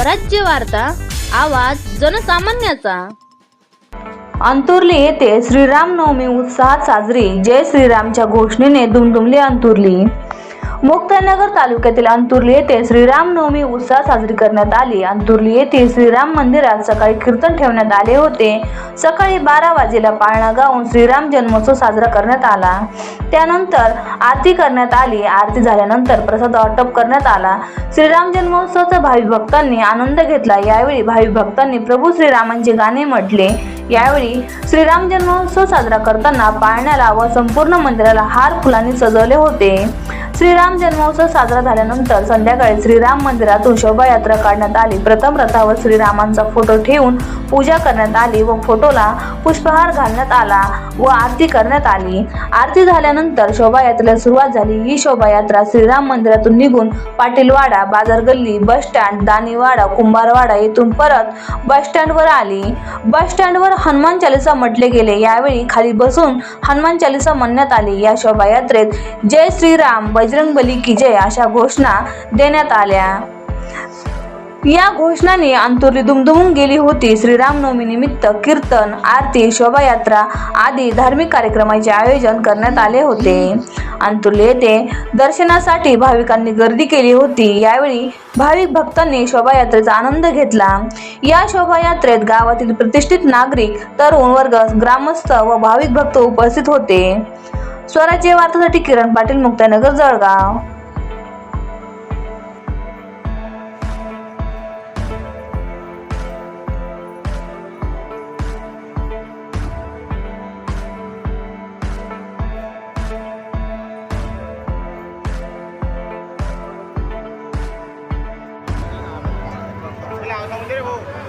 स्वराज्य वार्ता आवाज जनसामान्याचा. अंतुर्ली येथे श्रीरामनवमी उत्साहात साजरी. जय श्रीरामच्या घोषणेने दुमदुमली अंतुर्ली. मुक्तानगर तालुक्यातील अंतुर्ली येथे श्रीरामनवमी उत्साह साजरी करण्यात आली. अंतुर्ली येथील श्रीराम मंदिरात सकाळी कीर्तन ठेवण्यात आले होते. सकाळी बारा वाजेला पाळणा गाऊन श्रीराम जन्मोत्सव साजरा करण्यात आला. त्यानंतर आरती करण्यात आली. आरती झाल्यानंतर प्रसाद वाटप करण्यात आला. श्रीराम जन्मोत्सवाचा भावी भक्तांनी आनंद घेतला. यावेळी भावी भक्तांनी प्रभू श्रीरामांचे गाणे म्हटले. यावेळी श्रीराम जन्मोत्सव साजरा करताना पाळण्याला व संपूर्ण मंदिराला हार फुलांनी सजवले होते. श्रीराम जन्मोत्सव साजरा झाल्यानंतर संध्याकाळी श्रीराम मंदिरातून शोभायात्रा काढण्यात आली. प्रथम रथावर श्रीरामांचा फोटो ठेवून पूजा करण्यात आली व फोटोला पुष्पहार घालण्यात आला व आरती करण्यात आली. आरती झाल्यानंतर शोभायात्रेला सुरुवात झाली. ही शोभायात्रा श्रीराम मंदिरातून निघून पाटीलवाडा बाजार गल्ली बस स्टँड दानीवाडा कुंभारवाडा येथून परत बस स्टँडवर आली. बस स्टँडवर हनुमान चालिसा म्हटले गेले. यावेळी खाली बसून हनुमान चालिसा म्हणण्यात आली. या शोभायात्रेत जय श्रीराम व बली की जय अशा घोषणा देण्यात आल्या. या घोषणाने अंतुर्ली दुमदुमून गेली होती. श्रीरामनवमी निमित्त कीर्तन आरती शोभायात्रा आदी धार्मिक कार्यक्रमाचे आयोजन करण्यात आले होते. अंतुर्ली येथे दर्शनासाठी भाविकांनी गर्दी केली होती. यावेळी भाविक भक्तांनी शोभायात्रेचा आनंद घेतला. या शोभायात्रेत गावातील प्रतिष्ठित नागरिक तरुण वर्ग ग्रामस्थ व भाविक भक्त उपस्थित होते. स्वराज्य वार्तासाठी किरण पाटील मुक्तानगर जळगाव. भाऊ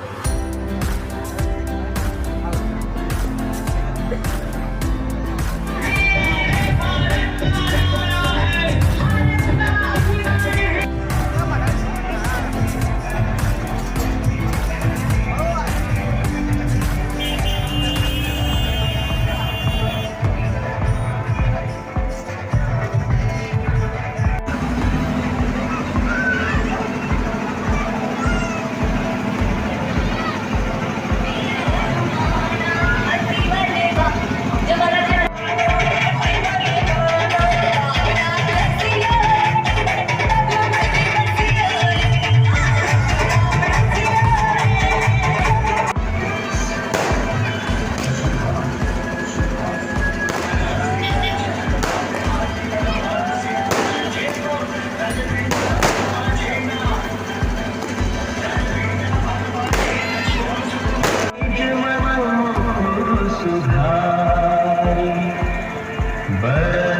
बस